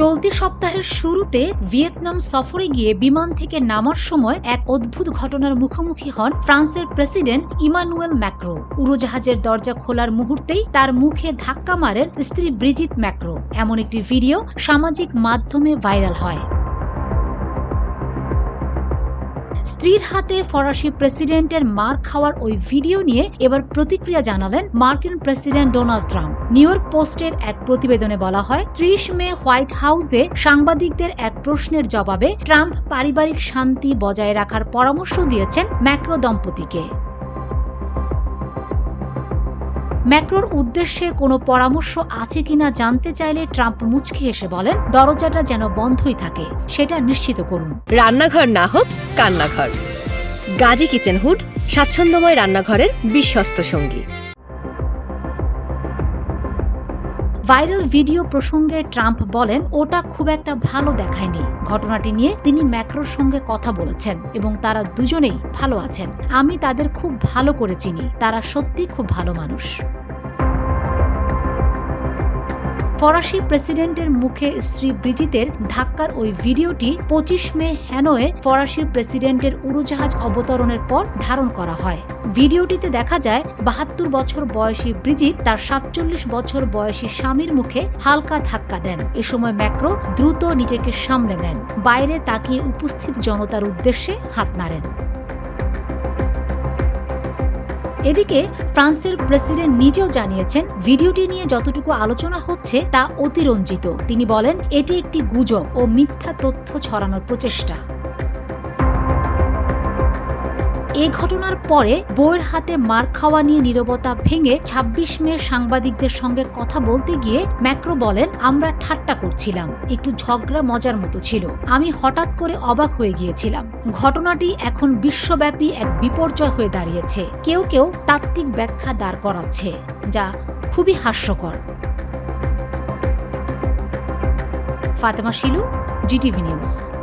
চলতি সপ্তাহের শুরুতে ভিয়েতনাম সফরে গিয়ে বিমান থেকে নামার সময় এক অদ্ভুত ঘটনার মুখোমুখি হন ফ্রান্সের প্রেসিডেন্ট ইমানুয়েল ম্যাক্রো। উড়োজাহাজের দরজা খোলার মুহূর্তেই তার মুখে ধাক্কা মারেন স্ত্রী ব্রিজিত ম্যাক্রো। এমন একটি ভিডিও সামাজিক মাধ্যমে ভাইরাল হয়। স্ত্রীর হাতে ফরাসি প্রেসিডেন্টের মার খাওয়ার ওই ভিডিও নিয়ে এবার প্রতিক্রিয়া জানালেন মার্কিন president Donald Trump. New York পোস্টের এক প্রতিবেদনে বলা হয়, ত্রিশ মে হোয়াইট হাউসে সাংবাদিকদের এক প্রশ্নের জবাবে ট্রাম্প পারিবারিক শান্তি বজায় রাখার পরামর্শ দিয়েছেন ম্যাক্রো দম্পতিকে। ম্যাক্রোর উদ্দেশ্যে কোনো পরামর্শ আছে কিনা জানতে চাইলে ট্রাম্প মুচকি এসে বলেন, দরজাটা যেন বন্ধই থাকে, সেটা নিশ্চিত করুন। রান্নাঘর না হোক, কান্নাঘর। গাজী কিচেন হুড, স্বাচ্ছন্দ্যময় রান্নাঘরের বিশ্বস্ত সঙ্গী। ভাইরাল ভিডিও প্রসঙ্গে ট্রাম্প বলেন, ওটা খুব একটা ভালো দেখায়নি। ঘটনাটি নিয়ে তিনি ম্যাক্রোর সঙ্গে কথা বলেছেন এবং তারা দুজনেই ভালো আছেন। আমি তাদের খুব ভালো করে চিনি। তারা সত্যি খুব ভালো মানুষ। ফরাসি প্রেসিডেন্টের মুখে স্ত্রী ব্রিজিতের ধাক্কার ওই ভিডিওটি পঁচিশ মে হ্যানোয়ে ফরাসি প্রেসিডেন্টের উড়োজাহাজ অবতরণের পর ধারণ করা হয়। ভিডিওটিতে দেখা যায়, বাহাত্তর বছর বয়সী ব্রিজিত তার সাতচল্লিশ বছর বয়সী স্বামীর মুখে হালকা ধাক্কা দেন। এ সময় ম্যাক্রো দ্রুত নিজেকে সামলে নেন। বাইরে তাকিয়ে উপস্থিত জনতার উদ্দেশ্যে হাত নাড়েন। এদিকে ফ্রান্সের প্রেসিডেন্ট নিজেও জানিয়েছেন, ভিডিওটি নিয়ে যতটুকু আলোচনা হচ্ছে তা অতিরঞ্জিত। তিনি বলেন, এটি একটি গুজব ও মিথ্যা তথ্য ছড়ানোর প্রচেষ্টা। এ ঘটনার পরে বউয়ের হাতে মার খাওয়া নিয়ে নীরবতা ভেঙে ২৬ মে সাংবাদিকদের সঙ্গে কথা বলতে গিয়ে ম্যাক্রো বলেন, আমরা ঠাট্টা করছিলাম। একটু ঝগড়া মজার মতো ছিল। আমি হঠাৎ করে অবাক হয়ে গিয়েছিলাম। ঘটনাটি এখন বিশ্বব্যাপী এক বিপর্যয় হয়ে দাঁড়িয়েছে। কেউ কেউ তাত্ত্বিক ব্যাখ্যা দাঁড় করাচ্ছে, যা খুবই হাস্যকর। Fatema Shilu GTV news